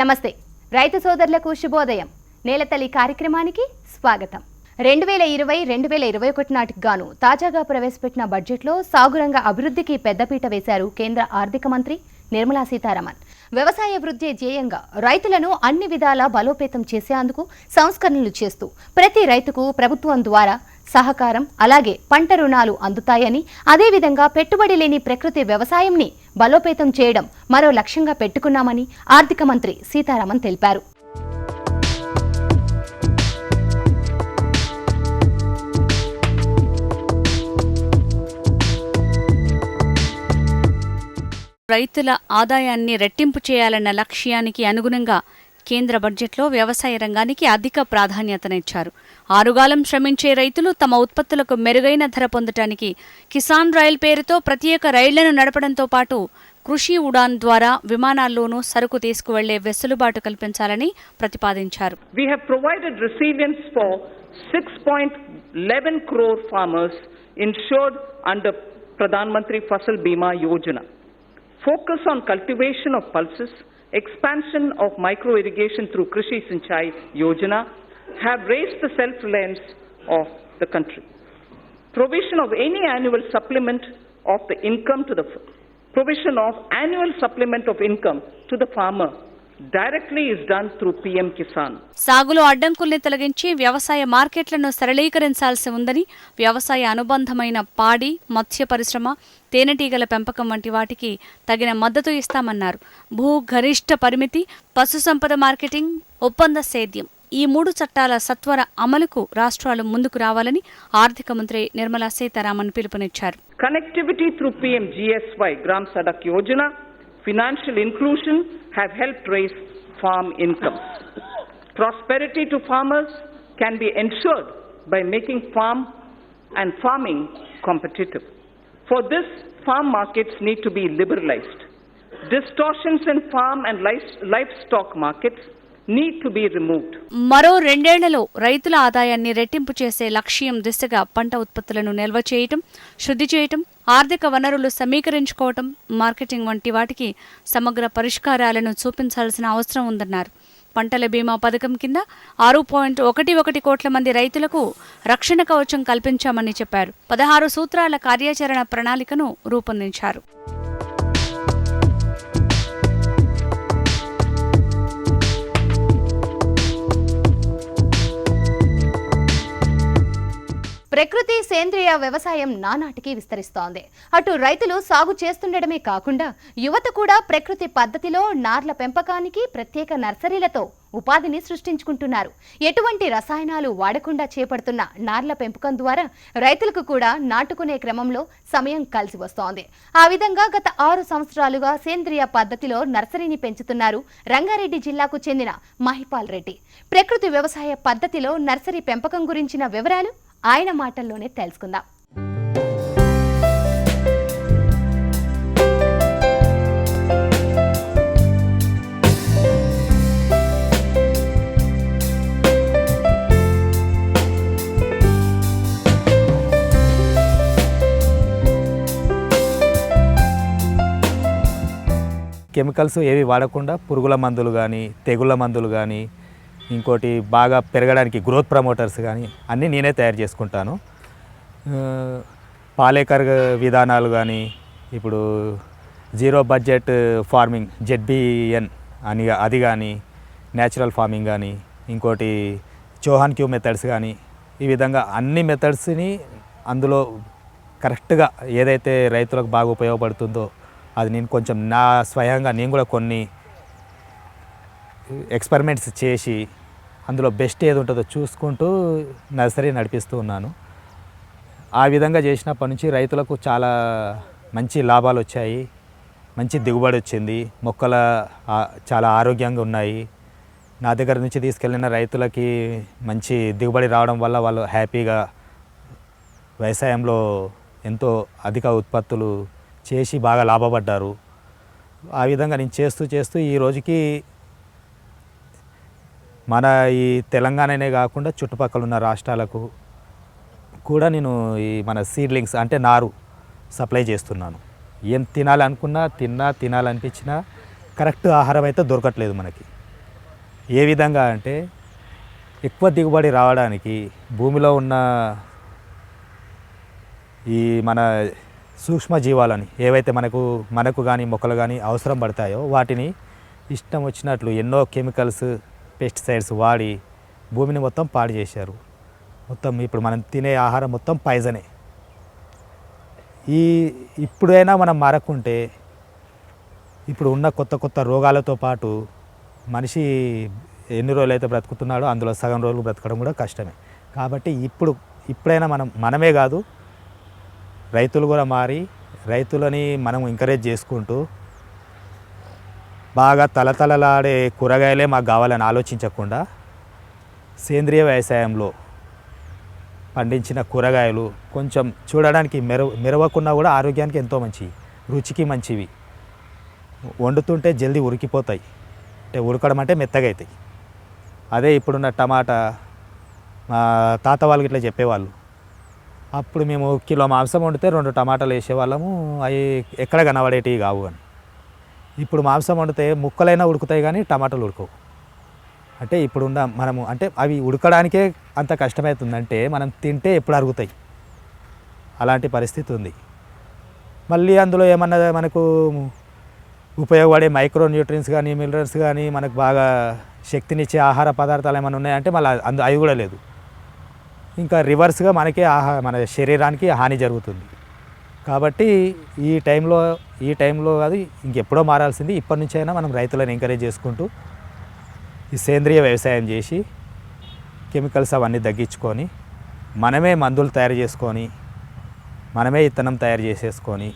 నమస్తే. రైతు సోదరులకు శుభోదయం. నేలతల్లి కార్యక్రమానికి స్వాగతం. రెండు వేల ఇరవై రెండు వేల ఇరవై ఒకటి నాటికి గాను తాజాగా ప్రవేశపెట్టిన బడ్జెట్లో సాగురంగ అభివృద్ధికి పెద్దపీట వేశారు కేంద్ర ఆర్థిక మంత్రి నిర్మలా సీతారామన్. వ్యవసాయ వృద్ధి ధ్యేయంగా రైతులను అన్ని విధాలా బలోపేతం చేసేందుకు సంస్కరణలు చేస్తూ ప్రతి రైతుకు ప్రభుత్వం ద్వారా సహకారం అలాగే పంట రుణాలు అందుతాయని అదేవిధంగా పెట్టుబడి లేని ప్రకృతి వ్యవసాయంని బలోపేతం చేయడం మరో లక్ష్యంగా పెట్టుకున్నామని ఆర్థిక మంత్రి సీతారామన్ తెలిపారు. రైతుల ఆదాయాన్ని రెట్టింపు చేయాలన్న లక్ష్యానికి అనుగుణంగా కేంద్ర బడ్జెట్లో వ్యవసాయ రంగానికి అధిక ప్రాధాన్యతనిచ్చారు ఆరుగాలం శ్రమించే రైతులు తమ ఉత్పత్తులకు మెరుగైన ధర పొందటానికి కిసాన్ రైల్ పేరుతో ప్రత్యేక రైళ్ళను నడపడంతో పాటు కృషి ఉడాన్ ద్వారా విమానాల్లోనూ సరుకు తీసుకువెళ్ళే వెసులుబాటు కల్పించాలని ప్రతిపాదించారు We have provided resilience for 6.11 crore farmers insured under Pradhan Mantri Fasal Bima Yojana. Focus on cultivation of pulses, expansion of micro irrigation through Krishi Sinchai Yojana have raised the self-reliance of the country. Provision of any annual supplement of the income to the provision of annual supplement of income to the farmer directly is done through PM Kisan. సాగులో అడ్డంకుల్ని తొలగించి వ్యవసాయ మార్కెట్లను సరళీకరించాల్సి ఉందని వ్యవసాయ అనుబంధమైన పాడి మత్స్య పరిశ్రమ తేనెటీగల పెంపకం వంటి వాటికి తగిన మద్దతు ఇస్తామన్నారు భూ గరిష్ట పరిమితి పశుసంపద మార్కెటింగ్ ఒప్పంద సేద్యం ఈ మూడు చట్టాల సత్వర అమలుకు రాష్ట్రాలు ముందుకు రావాలని ఆర్థిక మంత్రి నిర్మలా సీతారామన్ పిలుపునిచ్చారు Connectivity through PM GSY, Gram Sadak Yojana, financial inclusion have helped raise farm incomes. Prosperity to farmers can be ensured by making farm and farming competitive. For this, farm markets need to be liberalized. Distortions in farm and livestock markets need to be removed. మరో రెండేళ్ళలో రైతుల ఆదాయాన్ని రెట్టింపు చేసే లక్ష్యం దిశగా పంట ఉత్పత్తులను నిల్వ చేయటం శుద్ధి చేయటం ఆర్థిక వనరులు సమీకరించుకోవటం మార్కెటింగ్ వంటి వాటికి సమగ్ర పరిష్కారాలను చూపించాల్సిన అవసరం ఉందన్నారు. పంటల బీమా పథకం కింద ఆరు పాయింట్ ఒకటి ఒకటి కోట్ల మంది రైతులకు రక్షణ కవచం కల్పించామని చెప్పారు. పదహారు సూత్రాల కార్యాచరణ ప్రణాళికను రూపొందించారు. ప్రకృతి సేంద్రియ వ్యవసాయం నానాటికి విస్తరిస్తోంది. అటు రైతులు సాగు చేస్తుండడమే కాకుండా యువత కూడా ప్రకృతి పద్ధతిలో నార్ల పెంపకానికి ప్రత్యేక నర్సరీలతో ఉపాధిని సృష్టించుకుంటున్నారు. ఎటువంటి రసాయనాలు వాడకుండా చేపడుతున్న నార్ల పెంపకం ద్వారా రైతులకు కూడా నాటుకునే క్రమంలో సమయం కలిసి వస్తోంది. ఆ విధంగా గత ఆరు సంవత్సరాలుగా సేంద్రియ పద్ధతిలో నర్సరీని పెంచుతున్నారు రంగారెడ్డి జిల్లాకు చెందిన మహిపాల్ రెడ్డి. ప్రకృతి వ్యవసాయ పద్ధతిలో నర్సరీ పెంపకం గురించిన వివరాలు ఆయన మాటల్లోనే తెలుసుకుందాం. కెమికల్స్ ఏవి వాడకుండా పురుగుల మందులు కానీ తెగుళ్ళ మందులు కానీ ఇంకోటి బాగా పెరగడానికి గ్రోత్ ప్రమోటర్స్ కానీ అన్నీ నేనే తయారు చేసుకుంటాను. పాలేకర్ విధానాలు కానీ ఇప్పుడు జీరో బడ్జెట్ ఫార్మింగ్ జెడ్బిఎన్ అని అది కానీ న్యాచురల్ ఫార్మింగ్ కానీ ఇంకోటి చోహాన్ క్యూ మెథడ్స్ కానీ ఈ విధంగా అన్ని మెథడ్స్ని అందులో కరెక్ట్గా ఏదైతే రైతులకు బాగా ఉపయోగపడుతుందో అది నేను కొంచెం నా స్వయంగా నేను కూడా కొన్ని ఎక్స్పెరిమెంట్స్ చేసి అందులో బెస్ట్ ఏది ఉంటుందో చూసుకుంటూ నర్సరీ నడిపిస్తూ ఉన్నాను. ఆ విధంగా చేసినప్పటి నుంచి రైతులకు చాలా మంచి లాభాలు వచ్చాయి. మంచి దిగుబడి వచ్చింది. మొక్కల చాలా ఆరోగ్యంగా ఉన్నాయి. నా దగ్గర నుంచి తీసుకెళ్ళిన రైతులకి మంచి దిగుబడి రావడం వల్ల వాళ్ళు హ్యాపీగా వ్యవసాయంలో ఎంతో అధిక ఉత్పత్తులు చేసి బాగా లాభపడ్డారు. ఆ విధంగా నేను చేస్తూ చేస్తూ ఈ రోజుకి మన ఈ తెలంగాణనే కాకుండా చుట్టుపక్కల ఉన్న రాష్ట్రాలకు కూడా నేను ఈ మన సీడ్లింగ్స్ అంటే నారు సప్లై చేస్తున్నాను. ఏం తినాలనుకున్నా తిన్నా తినాలనిపించినా కరెక్ట్ ఆహారం అయితే దొరకట్లేదు మనకి. ఏ విధంగా అంటే ఎక్కువ దిగుబడి రావడానికి భూమిలో ఉన్న ఈ మన సూక్ష్మ జీవాలని ఏవైతే మనకు మనకు కానీ మొక్కలు కానీ అవసరం పడతాయో వాటిని ఇష్టం వచ్చినట్లు ఎన్నో కెమికల్స్ పెస్టిసైడ్స్ వాడి భూమిని మొత్తం పాడు చేశారు. మొత్తం ఇప్పుడు మనం తినే ఆహారం మొత్తం పైజనే. ఈ ఇప్పుడైనా మనం మారకుంటే ఇప్పుడు ఉన్న కొత్త కొత్త రోగాలతో పాటు మనిషి ఎన్ని రోజులు అయితే బ్రతుకుతున్నాడో అందులో సగం రోజులు బ్రతకడం కూడా కష్టమే. కాబట్టి ఇప్పుడు ఇప్పుడైనా మనం మనమే కాదు రైతులు కూడా మారి రైతులని మనం ఎంకరేజ్ చేసుకుంటూ బాగా తలతలలాడే కూరగాయలే మాకు కావాలని ఆలోచించకుండా సేంద్రియ వ్యవసాయంలో పండించిన కూరగాయలు కొంచెం చూడడానికి మెరవ మెరవకున్నా కూడా ఆరోగ్యానికి ఎంతో మంచివి రుచికి మంచివి. వండుతుంటే జల్దీ ఉరికిపోతాయి. అంటే ఉరకడం అంటే మెత్తగా అవుతాయి అదే ఇప్పుడున్న టమాటా మా తాత వాళ్ళకి ఇట్లా చెప్పేవాళ్ళు. అప్పుడు మేము కిలో మాంసం వండితే రెండు టమాటాలు వేసేవాళ్ళము అవి ఎక్కడ కనబడేటివి కావు అని. ఇప్పుడు మాంసం వండితే ముక్కలైనా ఉడుకుతాయి కానీ టమాటాలు ఉడకవు. అంటే ఇప్పుడున్న మనము అంటే అవి ఉడకడానికే అంత కష్టమవుతుందంటే మనం తింటే ఎప్పుడు అరుగుతాయి. అలాంటి పరిస్థితి ఉంది. మళ్ళీ అందులో ఏమన్నా మనకు ఉపయోగపడే మైక్రో న్యూట్రియన్స్ కానీ మినరల్స్ కానీ మనకు బాగా శక్తినిచ్చే ఆహార పదార్థాలు ఏమైనా ఉన్నాయంటే మళ్ళీ అందు అవి కూడా లేదు. ఇంకా రివర్స్గా మనకే ఆహా మన శరీరానికి హాని జరుగుతుంది. కాబట్టి ఈ టైంలో ఈ టైంలో అది ఇంకెప్పుడో మారాల్సింది. ఇప్పటి నుంచి అయినా మనం రైతులను ఎంకరేజ్ చేసుకుంటూ ఈ సేంద్రియ వ్యవసాయం చేసి కెమికల్స్ అవన్నీ తగ్గించుకొని మనమే మందులు తయారు చేసుకొని మనమే ఇత్తనం తయారు చేసేసుకొని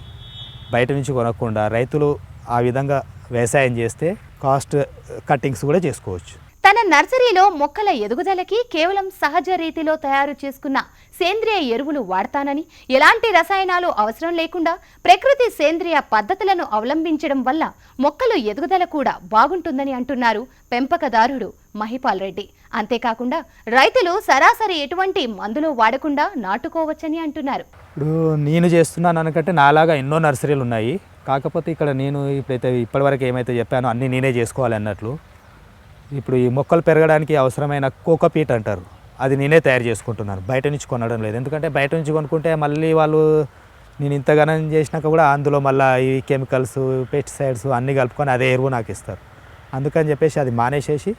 బయట నుంచి కొనకుండా రైతులు ఆ విధంగా వ్యవసాయం చేస్తే కాస్ట్ కట్టింగ్స్ కూడా చేసుకోవచ్చు. తన నర్సరీలో మొక్కల ఎదుగుదలకి కేవలం సహజ రీతిలో తయారు చేసుకున్న సేంద్రియ ఎరువులు వాడతానని ఎలాంటి రసాయనాలు అవసరం లేకుండా ప్రకృతి సేంద్రియ పద్ధతులను అవలంబించడం వల్ల మొక్కలు ఎదుగుదల కూడా బాగుంటుందని అంటున్నారు పెంపకదారుడు మహిపాల్ రెడ్డి. అంతేకాకుండా రైతులు సరాసరి ఎటువంటి మందులు వాడకుండా నాటుకోవచ్చని అంటున్నారు. ఇప్పుడు నేను చేస్తున్నాను అనకంటే నాలాగా ఎన్నో నర్సరీలు ఉన్నాయి. కాకపోతే ఇక్కడ నేను ఇప్పుడైతే ఇప్పటివరకు ఏమైతే చెప్పానో అన్నీ నేనే చేసుకోవాలి అన్నట్లు. ఇప్పుడు ఈ మొక్కలు పెరగడానికి అవసరమైన కోకోపీట్ అంటారు. అది నేనే తయారు చేసుకుంటున్నాను. బయట నుంచి కొనడం లేదు. ఎందుకంటే బయట నుంచి కొనుక్కుంటే మళ్ళీ వాళ్ళు నేను ఇంతగానం చేసినాక కూడా అందులో మళ్ళీ ఈ కెమికల్స్ పెస్టిసైడ్స్ అన్నీ కలుపుకొని అదే ఎరువు నాకు ఇస్తారు. అందుకని చెప్పేసి అది మానేసేసి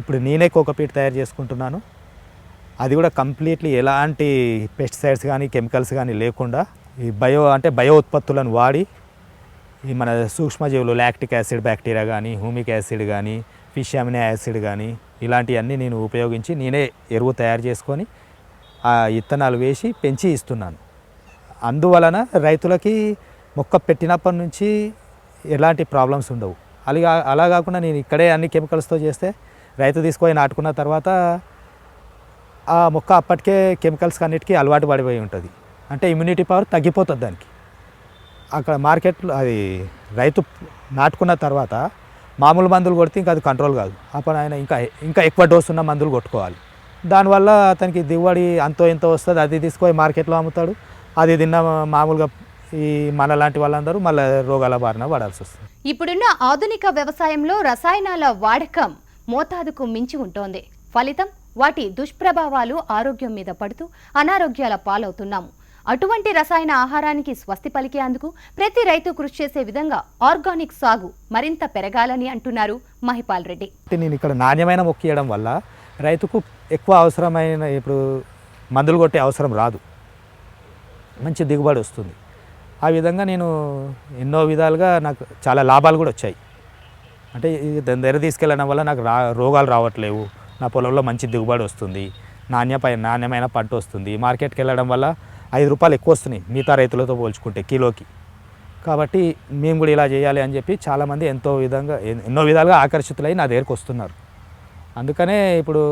ఇప్పుడు నేనే కోకోపీట్ తయారు చేసుకుంటున్నాను. అది కూడా కంప్లీట్లీ ఎలాంటి పెస్టిసైడ్స్ కానీ కెమికల్స్ కానీ లేకుండా ఈ బయో అంటే బయో ఉత్పత్తులను వాడి ఈ మన సూక్ష్మజీవులు లాక్టిక్ యాసిడ్ బ్యాక్టీరియా కానీ హ్యూమిక్ యాసిడ్ కానీ ఫిష్ అమినో యాసిడ్ కానీ ఇలాంటివన్నీ నేను ఉపయోగించి నేనే ఎరువు తయారు చేసుకొని ఆ ఇత్తనాలు వేసి పెంచి ఇస్తున్నాను. అందువలన రైతులకి మొక్క పెట్టినప్పటి నుంచి ఎలాంటి ప్రాబ్లమ్స్ ఉండవు. అలా అలా కాకుండా నేను ఇక్కడే అన్ని కెమికల్స్తో చేస్తే రైతు తీసుకొని నాటుకున్న తర్వాత ఆ మొక్క అప్పటికే కెమికల్స్ అన్నిటికీ అలవాటు పడిపోయి ఉంటుంది. అంటే ఇమ్యూనిటీ పవర్ తగ్గిపోతుంది దానికి. అక్కడ మార్కెట్లో అది రైతు నాటుకున్న తర్వాత మామూలు మందులు కొడితే ఇంకా అది కంట్రోల్ కాదు. అప్పుడు ఆయన ఇంకా ఇంకా ఎక్కువ డోస్ ఉన్న మందులు కొట్టుకోవాలి. దానివల్ల అతనికి దిగుబడి అంతో ఎంతో వస్తుంది అది తీసుకొని మార్కెట్లో అమ్ముతాడు. అది తిన్న మామూలుగా ఈ మన లాంటి వాళ్ళందరూ మళ్ళీ రోగాల బారిన పడాల్సి వస్తుంది. ఇప్పుడున్న ఆధునిక వ్యవసాయంలో రసాయనాల వాడకం మోతాదుకు మించి ఉంటోంది. ఫలితం వాటి దుష్ప్రభావాలు ఆరోగ్యం మీద పడుతూ అనారోగ్యాల పాలవుతున్నాము. అటువంటి రసాయన ఆహారానికి స్వస్తి పలికేందుకు ప్రతి రైతు కృషి చేసే విధంగా ఆర్గానిక్ సాగు మరింత పెరగాలని అంటున్నారు మహిపాల్ రెడ్డి. నేను ఇక్కడ నాణ్యమైన మొక్క ఇవ్వడం వల్ల రైతుకు ఎక్కువ అవసరమైన ఇప్పుడు మందులు కొట్టే అవసరం రాదు. మంచి దిగుబడి వస్తుంది. ఆ విధంగా నేను ఎన్నో విధాలుగా నాకు చాలా లాభాలు కూడా వచ్చాయి. అంటే దాని దగ్గర తీసుకెళ్ళడం వల్ల నాకు రా రోగాలు రావట్లేవు. నా పొలంలో మంచి దిగుబడి వస్తుంది. నాణ్యపై నాణ్యమైన పంట వస్తుంది. మార్కెట్కి వెళ్ళడం వల్ల ఐదు రూపాయలు ఎక్కువ వస్తున్నాయి మిగతా రైతులతో పోల్చుకుంటే కిలోకి. కాబట్టి మేము కూడా ఇలా చేయాలి అని చెప్పి చాలామంది ఎంతో విధంగా ఎన్నో విధాలుగా ఆకర్షితులై నా దగ్గరకు వస్తున్నారు. అందుకనే ఇప్పుడు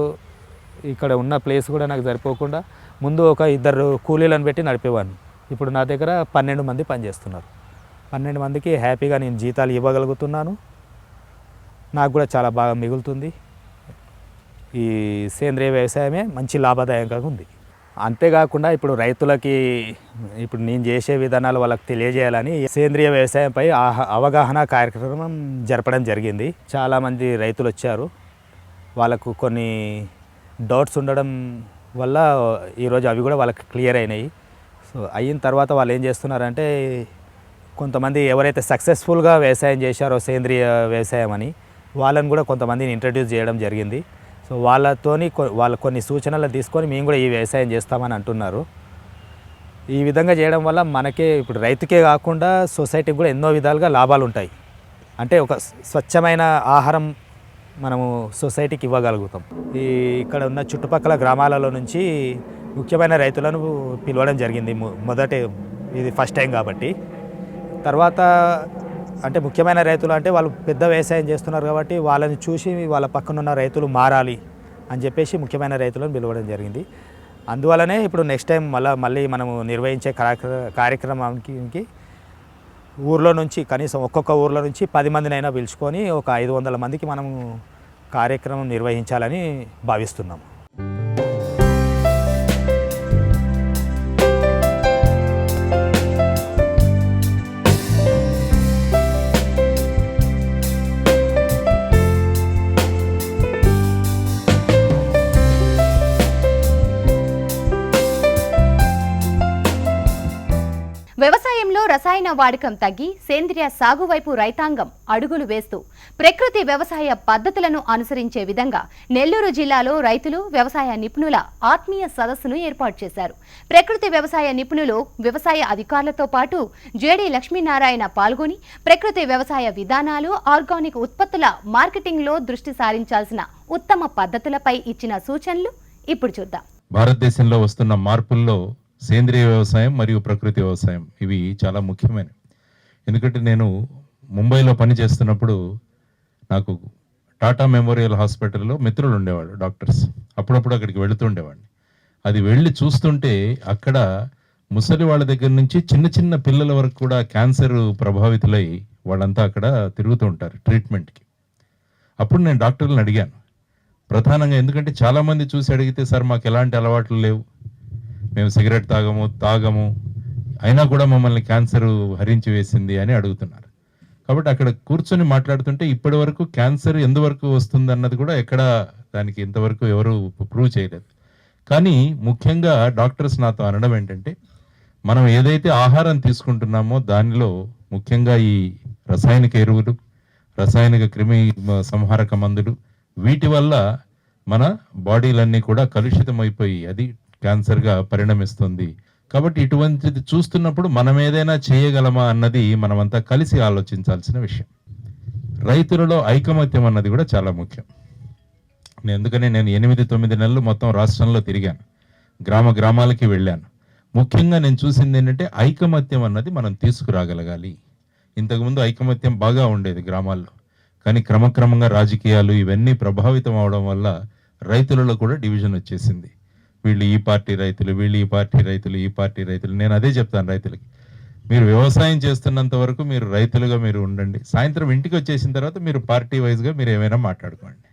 ఇక్కడ ఉన్న ప్లేస్ కూడా నాకు సరిపోకుండా ముందు ఒక ఇద్దరు కూలీలను పెట్టి నడిపేవాడిని. ఇప్పుడు నా దగ్గర పన్నెండు మంది పనిచేస్తున్నారు. పన్నెండు మందికి హ్యాపీగా నేను జీతాలు ఇవ్వగలుగుతున్నాను. నాకు కూడా చాలా బాగా మిగులుతుంది. ఈ సేంద్రియ వ్యవసాయమే మంచి లాభదాయకంగా ఉంది. అంతేకాకుండా ఇప్పుడు రైతులకి ఇప్పుడు నేను చేసే విధానాలు వాళ్ళకి తెలియజేయాలని సేంద్రియ వ్యవసాయంపై అవగాహన కార్యక్రమం జరపడం జరిగింది. చాలామంది రైతులు వచ్చారు. వాళ్ళకు కొన్ని డౌట్స్ ఉండడం వల్ల ఈరోజు అవి కూడా వాళ్ళకి క్లియర్ అయినాయి. సో అయిన తర్వాత వాళ్ళు ఏం చేస్తున్నారంటే కొంతమంది ఎవరైతే సక్సెస్ఫుల్గా వ్యవసాయం చేశారో సేంద్రియ వ్యవసాయం అని వాళ్ళని కూడా కొంతమందిని ఇంట్రడ్యూస్ చేయడం జరిగింది. సో వాళ్ళతోని కొ- వాళ్ళ కొన్ని సూచనలు తీసుకొని మేము కూడా ఈ వ్యవసాయం చేస్తామని అంటున్నారు. ఈ విధంగా చేయడం వల్ల మనకే ఇప్పుడు రైతుకే కాకుండా సొసైటీకి కూడా ఎన్నో విధాలుగా లాభాలు ఉంటాయి. అంటే ఒక స్వచ్ఛమైన ఆహారం మనము సొసైటీకి ఇవ్వగలుగుతాం. ఈ ఇక్కడ ఉన్న చుట్టుపక్కల గ్రామాలలో నుంచి ముఖ్యమైన రైతులను పిలవడం జరిగింది. మొదటి ఇది ఫస్ట్ టైం కాబట్టి. తర్వాత అంటే ముఖ్యమైన రైతులు అంటే వాళ్ళు పెద్ద వ్యవసాయం చేస్తున్నారు కాబట్టి వాళ్ళని చూసి వాళ్ళ పక్కన ఉన్న రైతులు మారాలి అని చెప్పేసి ముఖ్యమైన రైతులను పిలవడం జరిగింది. అందువలనే ఇప్పుడు నెక్స్ట్ టైం మళ్ళీ మళ్ళీ మనము నిర్వహించే కార్యక్రమానికి ఊర్లో నుంచి కనీసం ఒక్కొక్క ఊర్లో నుంచి పది మందినైనా పిలుచుకొని ఒక ఐదు వందల మందికి మనము కార్యక్రమం నిర్వహించాలని భావిస్తున్నాము. రసాయన వాడకం తగ్గి సేంద్రియ సాగు వైపు రైతాంగం అడుగులు వేస్తూ ప్రకృతి వ్యవసాయ పద్ధతులను అనుసరించే విధంగా నెల్లూరు జిల్లాలో రైతులు వ్యవసాయ నిపుణుల ఆత్మీయ సదస్సును ఏర్పాటు చేశారు. ప్రకృతి వ్యవసాయ నిపుణులు వ్యవసాయ అధికారులతో పాటు జేడి లక్ష్మీనారాయణ పాల్గొని ప్రకృతి వ్యవసాయ విధానాలు ఆర్గానిక్ ఉత్పత్తుల మార్కెటింగ్లో దృష్టి సారించాల్సిన ఉత్తమ పద్ధతులపై ఇచ్చిన సూచనలు ఇప్పుడు చూద్దాం. భారతదేశంలో వస్తున్న మార్పుల్లో సేంద్రియ వ్యవసాయం మరియు ప్రకృతి వ్యవసాయం ఇవి చాలా ముఖ్యమైనవి. ఎందుకంటే నేను ముంబైలో పని చేస్తున్నప్పుడు నాకు టాటా మెమోరియల్ హాస్పిటల్లో మిత్రులు ఉండేవాళ్ళు డాక్టర్స్. అప్పుడప్పుడు అక్కడికి వెళుతుండేవాడిని అది వెళ్ళి చూస్తుంటే అక్కడ ముసలి వాళ్ళ దగ్గర నుంచి చిన్న చిన్న పిల్లల వరకు కూడా క్యాన్సర్ ప్రభావితులై వాళ్ళంతా అక్కడ తిరుగుతూ ఉంటారు ట్రీట్మెంట్కి. అప్పుడు నేను డాక్టర్లను అడిగాను. ప్రధానంగా ఎందుకంటే చాలామంది చూసి అడిగితే సార్ మాకు ఎలాంటి అలవాట్లు లేవు. మేము సిగరెట్ తాగము తాగము అయినా కూడా మమ్మల్ని క్యాన్సర్ హరించి వేసింది అని అడుగుతున్నారు. కాబట్టి అక్కడ కూర్చొని మాట్లాడుతుంటే ఇప్పటి వరకు క్యాన్సర్ ఎందువరకు వస్తుంది అన్నది కూడా ఎక్కడ దానికి ఇంతవరకు ఎవరు ప్రూవ్ చేయలేదు. కానీ ముఖ్యంగా డాక్టర్స్ నాతో అనడం ఏంటంటే మనం ఏదైతే ఆహారం తీసుకుంటున్నామో దానిలో ముఖ్యంగా ఈ రసాయనిక ఎరువులు రసాయనిక క్రిమి సంహారక మందులు వీటి వల్ల మన బాడీలన్నీ కూడా కలుషితమైపోయి అది క్యాన్సర్గా పరిణమిస్తుంది. కాబట్టి ఇటువంటిది చూస్తున్నప్పుడు మనం ఏదైనా చేయగలమా అన్నది మనమంతా కలిసి ఆలోచించాల్సిన విషయం. రైతులలో ఐకమత్యం అన్నది కూడా చాలా ముఖ్యం. నేను ఎందుకని నేను ఎనిమిది తొమ్మిది నెలలు మొత్తం రాష్ట్రంలో తిరిగాను. గ్రామ గ్రామాలకి వెళ్ళాను. ముఖ్యంగా నేను చూసింది ఏంటంటే ఐకమత్యం అన్నది మనం తీసుకురాగలగాలి. ఇంతకుముందు ఐకమత్యం బాగా ఉండేది గ్రామాల్లో. కానీ క్రమక్రమంగా రాజకీయాలు ఇవన్నీ ప్రభావితం అవడం వల్ల రైతులలో కూడా డివిజన్ వచ్చేసింది. వీళ్ళు ఈ పార్టీ రైతులు వీళ్ళు ఈ పార్టీ రైతులు ఈ పార్టీ రైతులు. నేను అదే చెప్తాను రైతులకి. మీరు వ్యవసాయం చేస్తున్నంత వరకు మీరు రైతులుగా మీరు ఉండండి. సాయంత్రం ఇంటికి వచ్చేసిన తర్వాత మీరు పార్టీ వైజ్గా మీరు ఏమైనా మాట్లాడుకోండి.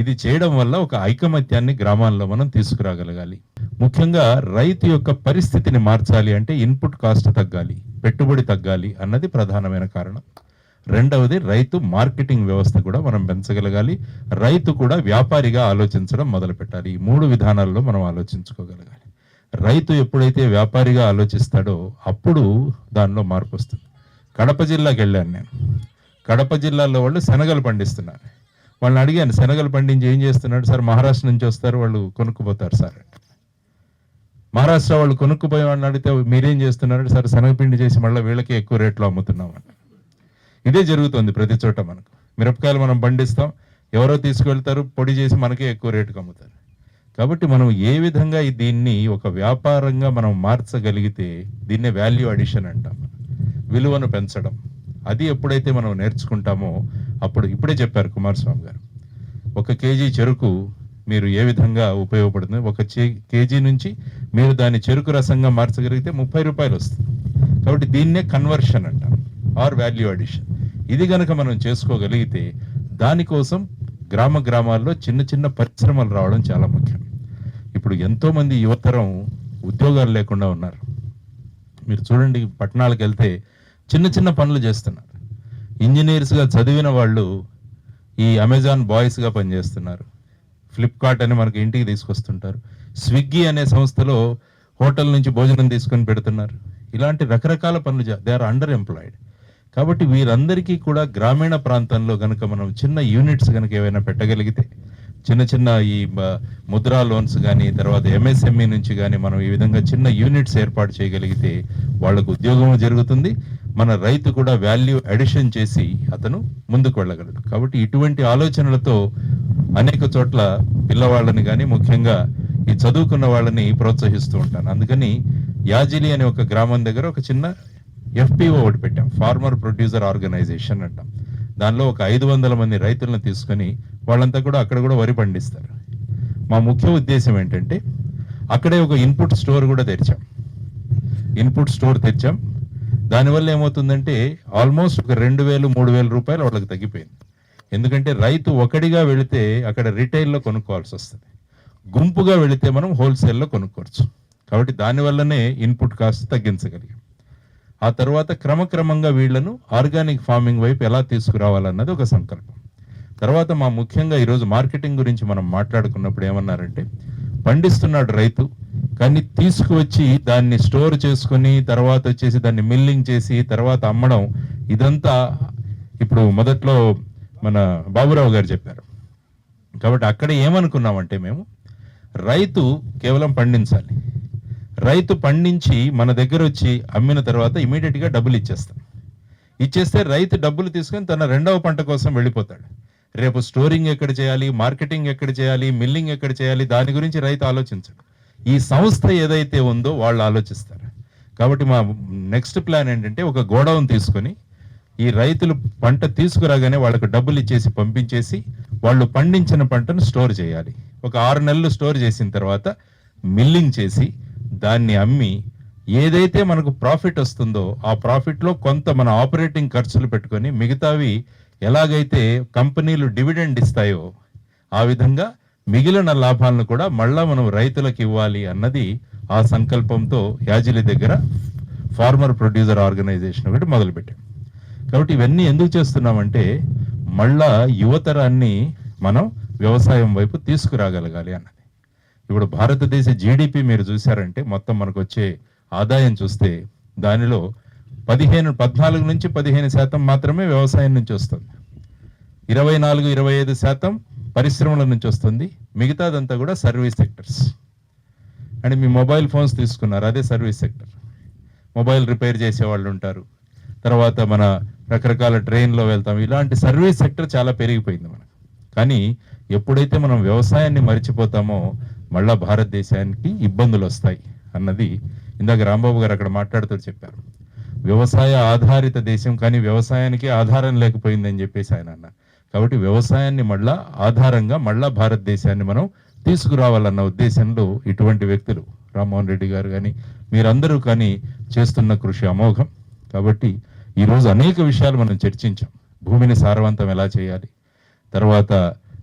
ఇది చేయడం వల్ల ఒక ఐకమత్యాన్ని గ్రామాల్లో మనం తీసుకురాగలగాలి. ముఖ్యంగా రైతు యొక్క పరిస్థితిని మార్చాలి అంటే ఇన్పుట్ కాస్ట్ తగ్గాలి పెట్టుబడి తగ్గాలి అన్నది ప్రధానమైన కారణం. రెండవది రైతు మార్కెటింగ్ వ్యవస్థ కూడా మనం పెంచగలగాలి. రైతు కూడా వ్యాపారిగా ఆలోచించడం మొదలు పెట్టాలి ఈ మూడు విధానాల్లో మనం ఆలోచించుకోగలగాలి. రైతు ఎప్పుడైతే వ్యాపారిగా ఆలోచిస్తాడో అప్పుడు దానిలో మార్పు వస్తుంది. కడప జిల్లాకి వెళ్ళాను నేను. కడప జిల్లాలో వాళ్ళు శనగలు పండిస్తున్నారు. వాళ్ళని అడిగాను శనగలు పండించి ఏం చేస్తున్నాడు సార్ మహారాష్ట్ర నుంచి వస్తారు వాళ్ళు కొనుక్కుపోతారు సార్. మహారాష్ట్ర వాళ్ళు కొనుక్కుపోయే వాళ్ళని అడిగితే మీరేం చేస్తున్నారు? సార్ శనగపిండి చేసి మళ్ళీ వీళ్ళకి ఎక్కువ రేట్లో అమ్ముతున్నామని ఇదే జరుగుతుంది ప్రతి చోట మనకు. మిరపకాయలు మనం పండిస్తాం ఎవరో తీసుకువెళ్తారు పొడి చేసి మనకే ఎక్కువ రేటుకి అమ్ముతారు. కాబట్టి మనం ఏ విధంగా ఈ దీన్ని ఒక వ్యాపారంగా మనం మార్చగలిగితే దీన్నే వాల్యూ అడిషన్ అంటాం విలువను పెంచడం. అది ఎప్పుడైతే మనం నేర్చుకుంటామో అప్పుడు ఇప్పుడే చెప్పారు కుమారస్వామి గారు. ఒక కేజీ చెరుకు మీరు ఏ విధంగా ఉపయోగపడుతుంది? ఒక చే- కేజీ నుంచి మీరు దాన్ని చెరుకు రసంగా మార్చగలిగితే ముప్పై రూపాయలు వస్తుంది. కాబట్టి దీన్నే కన్వర్షన్ అంటాం. ఆర్ వాల్యూ అడిషన్. ఇది గనక మనం చేసుకోగలిగితే దానికోసం గ్రామ గ్రామాల్లో చిన్న చిన్న పరిశ్రమలు రావడం చాలా ముఖ్యం. ఇప్పుడు ఎంతోమంది యువతరం ఉద్యోగాలు లేకుండా ఉన్నారు. మీరు చూడండి పట్టణాలకు వెళ్తే చిన్న చిన్న పనులు చేస్తున్నారు. ఇంజనీర్స్గా చదివిన వాళ్ళు ఈ అమెజాన్ బాయ్స్గా పనిచేస్తున్నారు. ఫ్లిప్కార్ట్ అని మనకి ఇంటికి తీసుకొస్తుంటారు. స్విగ్గీ అనే సంస్థలో హోటల్ నుంచి భోజనం తీసుకొని పెడుతున్నారు. ఇలాంటి రకరకాల పనులు దే ఆర్ అండర్ ఎంప్లాయిడ్. కాబట్టి వీరందరికీ కూడా గ్రామీణ ప్రాంతంలో కనుక మనం చిన్న యూనిట్స్ కనుక ఏవైనా పెట్టగలిగితే చిన్న చిన్న ఈ ముద్రా లోన్స్ కానీ తర్వాత ఎంఎస్ఎంఈ నుంచి కానీ మనం ఈ విధంగా చిన్న యూనిట్స్ ఏర్పాటు చేయగలిగితే వాళ్ళకు ఉద్యోగం జరుగుతుంది. మన రైతు కూడా వాల్యూ అడిషన్ చేసి అతను ముందుకు వెళ్ళగలడు. కాబట్టి ఇటువంటి ఆలోచనలతో అనేక చోట్ల పిల్లవాళ్ళని కానీ ముఖ్యంగా ఈ చదువుకున్న వాళ్ళని ప్రోత్సహిస్తూ ఉంటాను. అందుకని యాజిలి అనే ఒక గ్రామం దగ్గర ఒక చిన్న ఎఫ్పిఓ ఒకటి పెట్టాం ఫార్మర్ ప్రొడ్యూసర్ ఆర్గనైజేషన్ అంటాం. దానిలో ఒక ఐదు వందల మంది రైతులను తీసుకొని వాళ్ళంతా కూడా అక్కడ కూడా వరి పండిస్తారు. మా ముఖ్య ఉద్దేశం ఏంటంటే అక్కడే ఒక ఇన్పుట్ స్టోర్ కూడా తెరిచాం. ఇన్పుట్ స్టోర్ తెచ్చాం దానివల్ల ఏమవుతుందంటే ఆల్మోస్ట్ ఒక రెండు వేలు మూడు వేల రూపాయలు వాళ్ళకి తగ్గిపోయింది. ఎందుకంటే రైతు ఒకడిగా వెళితే అక్కడ రిటైల్లో కొనుక్కోవాల్సి వస్తుంది. గుంపుగా వెళితే మనం హోల్సేల్లో కొనుక్కోవచ్చు. కాబట్టి దానివల్లనే ఇన్పుట్ కాస్ట్ తగ్గించగలిగాం. ఆ తర్వాత క్రమక్రమంగా వీళ్ళను ఆర్గానిక్ ఫార్మింగ్ వైపు ఎలా తీసుకురావాలన్నది ఒక సంకల్పం. తర్వాత మా ముఖ్యంగా ఈరోజు మార్కెటింగ్ గురించి మనం మాట్లాడుకున్నప్పుడు ఏమన్నారంటే పండిస్తున్నాడు రైతు కానీ తీసుకువచ్చి దాన్ని స్టోర్ చేసుకుని తర్వాత వచ్చేసి దాన్ని మిల్లింగ్ చేసి తర్వాత అమ్మడం ఇదంతా ఇప్పుడు మొదట్లో మన బాబురావు గారు చెప్పారు. కాబట్టి అక్కడ ఏమనుకున్నామంటే మేము రైతు కేవలం పండించాలి. రైతు పండించి మన దగ్గర వచ్చి అమ్మిన తర్వాత ఇమీడియట్గా డబ్బులు ఇచ్చేస్తాం ఇచ్చేస్తే రైతు డబ్బులు తీసుకొని తన రెండవ పంట కోసం వెళ్ళిపోతాడు. రేపు స్టోరింగ్ ఎక్కడ చేయాలి మార్కెటింగ్ ఎక్కడ చేయాలి మిల్లింగ్ ఎక్కడ చేయాలి దాని గురించి రైతు ఆలోచించడు. ఈ సంస్థ ఏదైతే ఉందో వాళ్ళు ఆలోచిస్తారు. కాబట్టి మా నెక్స్ట్ ప్లాన్ ఏంటంటే ఒక గోడౌన్ తీసుకొని ఈ రైతులు పంట తీసుకురాగానే వాళ్ళకు డబ్బులు ఇచ్చేసి పంపించేసి వాళ్ళు పండించిన పంటను స్టోర్ చేయాలి. ఒక ఆరు నెలలు స్టోర్ చేసిన తర్వాత మిల్లింగ్ చేసి దాన్ని అమ్మి ఏదైతే మనకు ప్రాఫిట్ వస్తుందో ఆ ప్రాఫిట్లో కొంత మన ఆపరేటింగ్ ఖర్చులు పెట్టుకొని మిగతావి ఎలాగైతే కంపెనీలు డివిడెండ్ ఇస్తాయో ఆ విధంగా మిగిలిన లాభాలను కూడా మళ్ళా మనం రైతులకు ఇవ్వాలి అన్నది ఆ సంకల్పంతో యాజిలి దగ్గర ఫార్మర్ ప్రొడ్యూసర్ ఆర్గనైజేషన్ ఒకటి మొదలుపెట్టాం. కాబట్టి ఇవన్నీ ఎందుకు చేస్తున్నామంటే మళ్ళా యువతరాన్ని మనం వ్యవసాయం వైపు తీసుకురాగలగాలి అన్నది ఇప్పుడు భారతదేశ జీడిపి మీరు చూసారంటే మొత్తం మనకు వచ్చే ఆదాయం చూస్తే దానిలో పదిహేను పద్నాలుగు నుంచి పదిహేను శాతం మాత్రమే వ్యవసాయం నుంచి వస్తుంది. ఇరవై నాలుగు ఇరవై ఐదు శాతం పరిశ్రమల నుంచి వస్తుంది. మిగతాదంతా కూడా సర్వీస్ సెక్టర్స్ అండ్ మీ మొబైల్ ఫోన్స్ తీసుకున్నారు అదే సర్వీస్ సెక్టర్ మొబైల్ రిపేర్ చేసే వాళ్ళు ఉంటారు. తర్వాత మన రకరకాల ట్రైన్లో వెళ్తాం. ఇలాంటి సర్వీస్ సెక్టర్ చాలా పెరిగిపోయింది మనకు. కానీ ఎప్పుడైతే మనం వ్యవసాయాన్ని మర్చిపోతామో మళ్ళా భారతదేశానికి ఇబ్బందులు వస్తాయి అన్నది ఇందాక రాంబాబు గారు అక్కడ మాట్లాడుతూ చెప్పారు. వ్యవసాయ ఆధారిత దేశం కానీ వ్యవసాయానికి ఆధారం లేకపోయిందని చెప్పేసి ఆయన అన్న. కాబట్టి వ్యవసాయాన్ని మళ్ళా ఆధారంగా మళ్ళా భారతదేశాన్ని మనం తీసుకురావాలన్న ఉద్దేశంలో ఇటువంటి వ్యక్తులు రామ్మోహన్ రెడ్డి గారు కానీ మీరందరూ కానీ చేస్తున్న కృషి అమోఘం. కాబట్టి ఈరోజు అనేక విషయాలు మనం చర్చించాం. భూమిని సారవంతం ఎలా చేయాలి? తర్వాత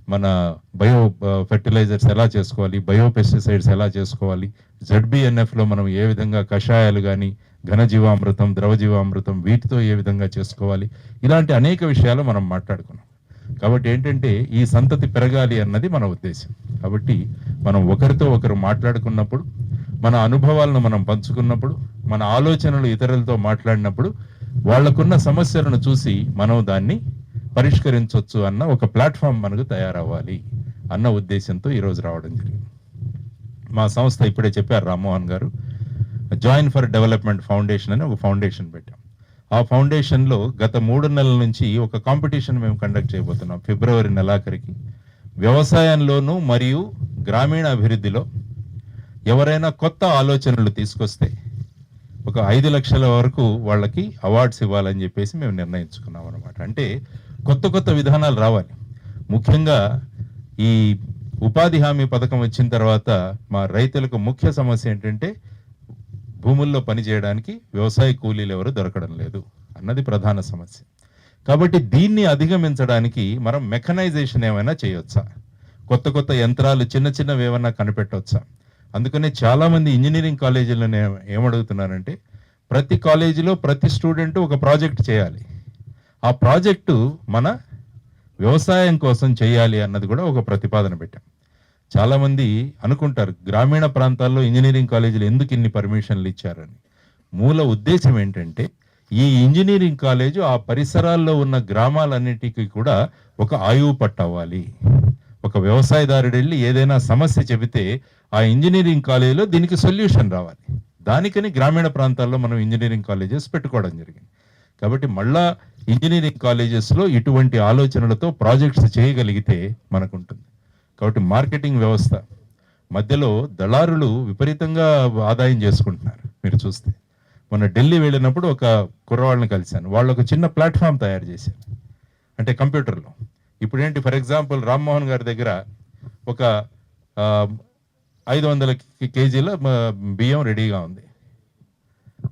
మన బయో ఫెర్టిలైజర్స్ ఎలా చేసుకోవాలి బయో పెస్టిసైడ్స్ ఎలా చేసుకోవాలి జడ్బిఎన్ఎఫ్లో మనం ఏ విధంగా కషాయాలు కానీ ఘనజీవామృతం ద్రవజీవామృతం వీటితో ఏ విధంగా చేసుకోవాలి ఇలాంటి అనేక విషయాలు మనం మాట్లాడుకున్నాం. కాబట్టి ఏంటంటే ఈ సంతతి పెరగాలి అన్నది మన ఉద్దేశం. కాబట్టి మనం ఒకరితో ఒకరు మాట్లాడుకున్నప్పుడు మన అనుభవాలను మనం పంచుకున్నప్పుడు మన ఆలోచనలు ఇతరులతో మాట్లాడినప్పుడు వాళ్ళకున్న సమస్యలను చూసి మనం దాన్ని పరిష్కరించవచ్చు అన్న ఒక ప్లాట్ఫామ్ మనకు తయారవ్వాలి అన్న ఉద్దేశంతో ఈరోజు రావడం జరిగింది. మా సంస్థ ఇప్పుడే చెప్పారు రామ్మోహన్ గారు జాయిన్ ఫర్ డెవలప్మెంట్ ఫౌండేషన్ అని ఒక ఫౌండేషన్ పెట్టాం. ఆ ఫౌండేషన్లో గత మూడు నెలల నుంచి ఒక కాంపిటీషన్ మేము కండక్ట్ చేయబోతున్నాం ఫిబ్రవరి నెలాఖరికి. వ్యవసాయంలోనూ మరియు గ్రామీణ అభివృద్ధిలో ఎవరైనా కొత్త ఆలోచనలు తీసుకొస్తే ఒక ఐదు లక్షల వరకు వాళ్ళకి అవార్డ్స్ ఇవ్వాలని చెప్పేసి మేము నిర్ణయించుకున్నాం అనమాట అంటే కొత్త కొత్త విధానాలు రావాలి. ముఖ్యంగా ఈ ఉపాధి హామీ పథకం వచ్చిన తర్వాత మా రైతులకు ముఖ్య సమస్య ఏంటంటే భూముల్లో పనిచేయడానికి వ్యవసాయ కూలీలు ఎవరు దొరకడం లేదు అన్నది ప్రధాన సమస్య. కాబట్టి దీన్ని అధిగమించడానికి మనం మెకనైజేషన్ ఏమైనా చేయొచ్చా? కొత్త కొత్త యంత్రాలు చిన్న చిన్నవి ఏమైనా కనిపెట్టవచ్చా అందుకనే చాలామంది ఇంజనీరింగ్ కాలేజీలను ఏమడుగుతున్నారంటే ప్రతి కాలేజీలో ప్రతి స్టూడెంట్ ఒక ప్రాజెక్ట్ చేయాలి. ఆ ప్రాజెక్టు మన వ్యవసాయం కోసం చేయాలి అన్నది కూడా ఒక ప్రతిపాదన పెట్టాం. చాలామంది అనుకుంటారు గ్రామీణ ప్రాంతాల్లో ఇంజనీరింగ్ కాలేజీలు ఎందుకు ఇన్ని పర్మిషన్లు ఇచ్చారని. మూల ఉద్దేశం ఏంటంటే ఈ ఇంజనీరింగ్ కాలేజు ఆ పరిసరాల్లో ఉన్న గ్రామాలన్నిటికీ కూడా ఒక ఆయువు పట్టవ్వాలి. ఒక వ్యవసాయదారుడు వెళ్ళి ఏదైనా సమస్య చెబితే ఆ ఇంజనీరింగ్ కాలేజీలో దీనికి సొల్యూషన్ రావాలి. దానికని గ్రామీణ ప్రాంతాల్లో మనం ఇంజనీరింగ్ కాలేజెస్ పెట్టుకోవడం జరిగింది. కాబట్టి మళ్ళా ఇంజనీరింగ్ కాలేజెస్లో ఇటువంటి ఆలోచనలతో ప్రాజెక్ట్స్ చేయగలిగితే మనకు ఉంటుంది కాబట్టి మార్కెటింగ్ వ్యవస్థ. మధ్యలో దళారులు విపరీతంగా ఆదాయం చేసుకుంటున్నారు మీరు చూస్తే. మొన్న ఢిల్లీ వెళ్ళినప్పుడు ఒక కుర్రవాళ్ళని కలిశాను. వాళ్ళు ఒక చిన్న ప్లాట్ఫామ్ తయారు చేశారు. అంటే కంప్యూటర్లో. ఇప్పుడు ఏంటి ఫర్ ఎగ్జాంపుల్ రామ్మోహన్ గారి దగ్గర ఒక ఐదు వందల కేజీల బియ్యం రెడీగా ఉంది.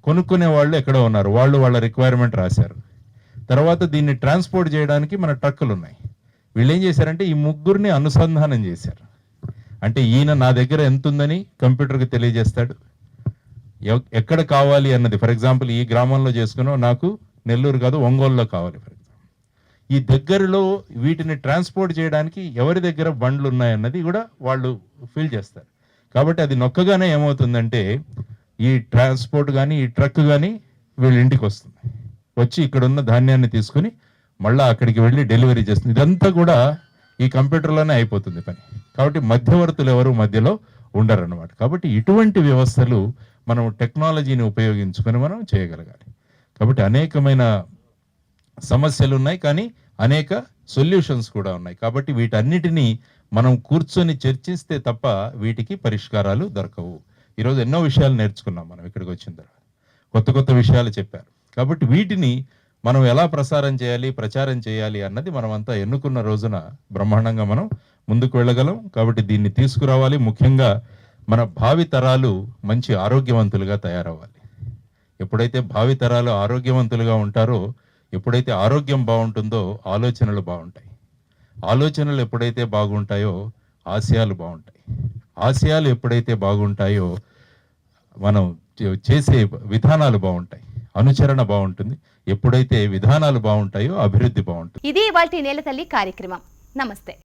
కొనుక్కునే వాళ్ళు ఎక్కడో ఉన్నారు. వాళ్ళు వాళ్ళ రిక్వైర్మెంట్ రాశారు. తర్వాత దీన్ని ట్రాన్స్పోర్ట్ చేయడానికి మన ట్రక్కులు ఉన్నాయి వీళ్ళు ఏం చేశారంటే ఈ ముగ్గురిని అనుసంధానం చేశారు. అంటే ఈయన నా దగ్గర ఎంత ఉందని కంప్యూటర్కి తెలియజేస్తాడు. ఎక్కడ కావాలి అన్నది. ఫర్ ఎగ్జాంపుల్ ఈ గ్రామంలో చేసుకున్నా నాకు నెల్లూరు కాదు ఒంగోలులో కావాలి ఫర్ ఎగ్జాంపుల్. ఈ దగ్గరలో వీటిని ట్రాన్స్పోర్ట్ చేయడానికి ఎవరి దగ్గర బండ్లు ఉన్నాయన్నది కూడా వాళ్ళు ఫీల్ చేస్తారు. కాబట్టి అది నొక్కగానే ఏమవుతుందంటే ఈ ట్రాన్స్పోర్ట్ కానీ ఈ ట్రక్ కానీ వీళ్ళ ఇంటికి వస్తుంది. వచ్చి ఇక్కడ ఉన్న ధాన్యాన్ని తీసుకుని మళ్ళీ అక్కడికి వెళ్ళి డెలివరీ చేస్తుంది. ఇదంతా కూడా ఈ కంప్యూటర్లోనే అయిపోతుంది పని. కాబట్టి మధ్యవర్తులు ఎవరు మధ్యలో ఉండరు అనమాట కాబట్టి ఇటువంటి వ్యవస్థలు మనం టెక్నాలజీని ఉపయోగించుకొని మనం చేయగలగాలి. కాబట్టి అనేకమైన సమస్యలు ఉన్నాయి కానీ అనేక సొల్యూషన్స్ కూడా ఉన్నాయి. కాబట్టి వీటన్నిటినీ మనం కూర్చొని చర్చిస్తే తప్ప వీటికి పరిష్కారాలు దొరకవు. ఈరోజు ఎన్నో విషయాలు నేర్చుకున్నాం మనం ఇక్కడికి వచ్చిన తర్వాత. కొత్త కొత్త విషయాలు చెప్పారు. కాబట్టి వీటిని మనం ఎలా ప్రసారం చేయాలి ప్రచారం చేయాలి అన్నది మనం అంతా ఎన్నుకున్న రోజున బ్రహ్మాండంగా మనం ముందుకు వెళ్ళగలం. కాబట్టి దీన్ని తీసుకురావాలి. ముఖ్యంగా మన భావి తరాలు మంచి ఆరోగ్యవంతులుగా తయారవ్వాలి. ఎప్పుడైతే భావి తరాలు ఆరోగ్యవంతులుగా ఉంటారో ఎప్పుడైతే ఆరోగ్యం బాగుంటుందో ఆలోచనలు బాగుంటాయి. ఆలోచనలు ఎప్పుడైతే బాగుంటాయో ఆశయాలు బాగుంటాయి. ఆశయాలు ఎప్పుడైతే బాగుంటాయో మనం చేసే విధానాలు బాగుంటాయి. అనుచరణ బాగుంటుంది. ఎప్పుడైతే విధానాలు బాగుంటాయో అభివృద్ధి బాగుంటుంది. ఇది వాటి నేల తల్లి కార్యక్రమం. నమస్తే.